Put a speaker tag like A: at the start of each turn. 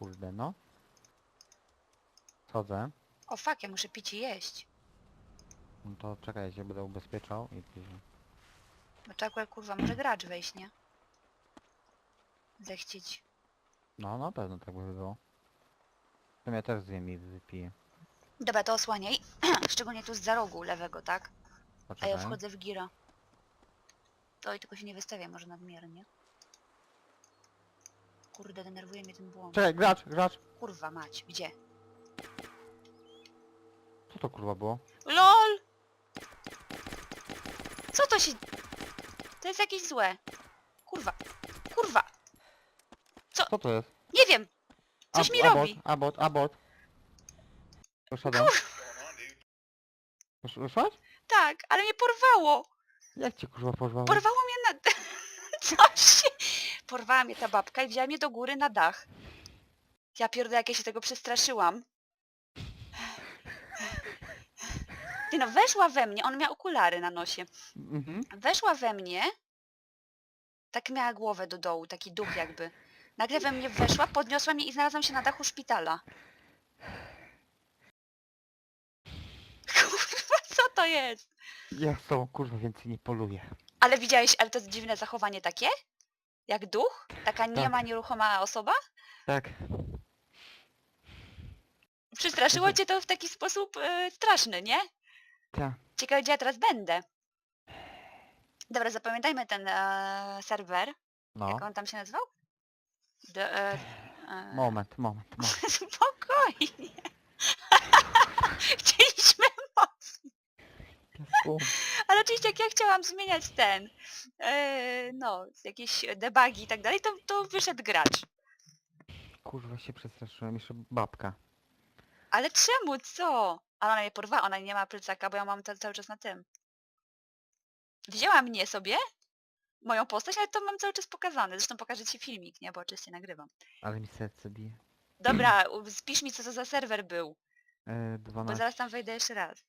A: kurde, no. Chodzę.
B: O fuck, ja muszę pić i jeść.
A: No to czekaj, ja się będę ubezpieczał i później.
B: Bo to akurat kurwa może gracz wejść, nie? Zechcieć.
A: No, na pewno tak by było. W sumie też zjem i wypiję.
B: Dobra, to osłaniaj. Szczególnie tu z za rogu lewego, tak? A
A: Poczekaj.
B: ja wchodzę w gira. Oj, tylko się nie wystawia może nadmiernie. Kurde, denerwuje mnie ten błąd.
A: Czekaj, gracz, gracz!
B: Kurwa mać, gdzie?
A: Co to kurwa było?
B: LOL! Co to się... To jest jakieś złe. Kurwa. Kurwa.
A: Co to jest?
B: Nie wiem. Coś
A: Ab-
B: mi
A: abort,
B: robi.
A: Abort, abort. Wysz- Wyszłaś?
B: Tak, ale mnie porwało.
A: Jak cię kurwa porwało?
B: Porwało mnie na... Coś się... Porwała mnie ta babka i wzięła mnie do góry na dach. Ja pierdolę, jak ja się tego przestraszyłam. Ty no, weszła we mnie, on miał okulary na nosie.
A: Mhm.
B: Weszła we mnie, tak miała głowę do dołu, taki duch jakby. Nagle we mnie weszła, podniosła mnie i znalazłam się na dachu szpitala. Kurwa, co to jest?
A: Ja z tobą kurwa więcej nie poluję.
B: Ale widziałeś, ale to jest dziwne zachowanie takie? Jak duch? Taka niema,
A: Tak.
B: nieruchoma osoba?
A: Tak.
B: Przestraszyło
A: Mhm.
B: cię to w taki sposób e, straszny, nie?
A: Tak.
B: Ciekawe, gdzie ja teraz będę. Dobra, zapamiętajmy ten e, serwer.
A: No.
B: Jak on tam się nazywał? D, e, e,
A: Moment, moment, moment.
B: Spokojnie. Chcieliśmy moc. Jak ja chciałam zmieniać ten, e, no, jakieś debugi i tak dalej, to, to wyszedł gracz.
A: Kurwa się przestraszyłem, jeszcze babka.
B: Ale czemu, co? Ale ona mnie porwała, ona nie ma plecaka, bo ja mam cały czas na tym. Wzięła mnie sobie, moją postać, ale to mam cały czas pokazane. Zresztą pokażę ci filmik, nie? Bo oczywiście nagrywam.
A: Ale mi serce bije.
B: Dobra, u- spisz mi co to za serwer był,
A: E,
B: bo
A: 12.
B: zaraz tam wejdę jeszcze raz.